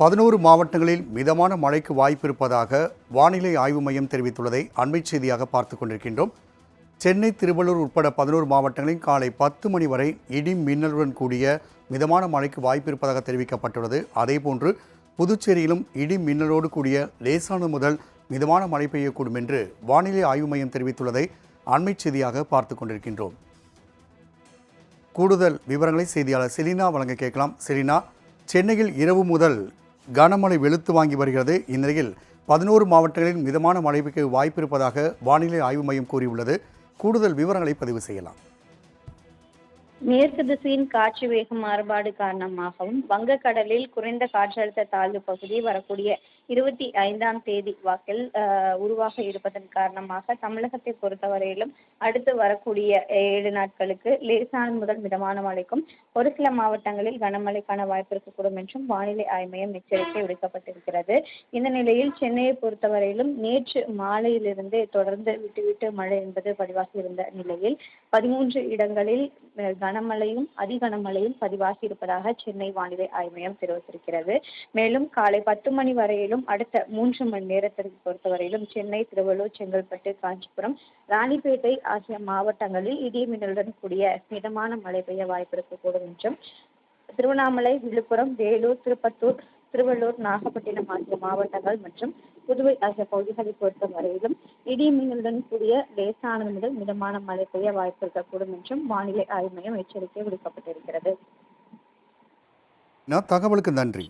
பதினோரு மாவட்டங்களில் மிதமான மழைக்கு வாய்ப்பு இருப்பதாக வானிலை ஆய்வு மையம் தெரிவித்துள்ளதை அண்மை செய்தியாக பார்த்து கொண்டிருக்கின்றோம். சென்னை திருவள்ளூர் உட்பட பதினோரு மாவட்டங்களில் காலை பத்து மணி வரை இடி மின்னலுடன் கூடிய மிதமான மழைக்கு வாய்ப்பு இருப்பதாக தெரிவிக்கப்பட்டுள்ளது. அதேபோன்று புதுச்சேரியிலும் இடி மின்னலோடு கூடிய லேசானது முதல் மிதமான மழை பெய்யக்கூடும் என்று வானிலை ஆய்வு மையம் தெரிவித்துள்ளதை அண்மை செய்தியாக பார்த்து கொண்டிருக்கின்றோம். கூடுதல் விவரங்களை செய்தியாளர் செலினா வழங்க கேட்கலாம். செலினா சென்னையில் இரவு முதல் கனமழை வெளுத்து வாங்கி வருகிறது. இந்நிலையில் பதினோரு மாவட்டங்களில் மிதமான மழை பெய்ய வாய்ப்பு இருப்பதாக வானிலை ஆய்வு மையம் கூறியுள்ளது. கூடுதல் விவரங்களை பதிவு செய்யலாம். மேற்கு திசையின் காற்று வேக மாறுபாடு காரணமாகவும் வங்கக்கடலில் குறைந்த காற்றழுத்த தாழ்வு பகுதி வரக்கூடிய இருபத்தி ஐந்தாம் தேதி வாக்கில் உருவாக இருப்பதன் காரணமாக தமிழகத்தை பொறுத்தவரையிலும் அடுத்து வரக்கூடிய ஏழு நாட்களுக்கு லேசான முதல் மிதமான மழைக்கும் ஒரு சில மாவட்டங்களில் கனமழைக்கான வாய்ப்பு இருக்கக்கூடும் என்றும் வானிலை ஆய்வு மையம் எச்சரிக்கை விடுக்கப்பட்டிருக்கிறது. இந்த நிலையில் சென்னையை பொறுத்தவரையிலும் நேற்று மாலையிலிருந்து தொடர்ந்து விட்டுவிட்டு மழை என்பது பதிவாகி இருந்த நிலையில் பதிமூன்று இடங்களில் கனமழையும் அதிகனமழையும் பதிவாகி இருப்பதாக சென்னை வானிலை ஆய்வு மையம் தெரிவித்திருக்கிறது. மேலும் காலை பத்து மணி வரையிலும் அடுத்த மூன்று மணி நேரத்திற்கு பொறுத்தவரையிலும் சென்னை திருவள்ளூர் செங்கல்பட்டு காஞ்சிபுரம் ராணிப்பேட்டை ஆகிய மாவட்டங்களில் இடி மின்னலுடன் கூடிய மிதமான மழை பெய்ய வாய்ப்பு இருக்கக்கூடும் என்றும் திருவண்ணாமலை விழுப்புரம் வேலூர் திருப்பத்தூர் திருவள்ளூர் நாகப்பட்டினம் ஆகிய மாவட்டங்கள் மற்றும் புதுவை ஆகிய பகுதிகளை பொறுத்த வரையிலும் இடி மின்னலுடன் கூடிய லேசானது முதல் மிதமான மழை பெய்ய வாய்ப்பு இருக்கக்கூடும் என்றும் வானிலை ஆய்வு மையம் எச்சரிக்கை விடுக்கப்பட்டிருக்கிறது. நான் தகவலுக்கு நன்றி.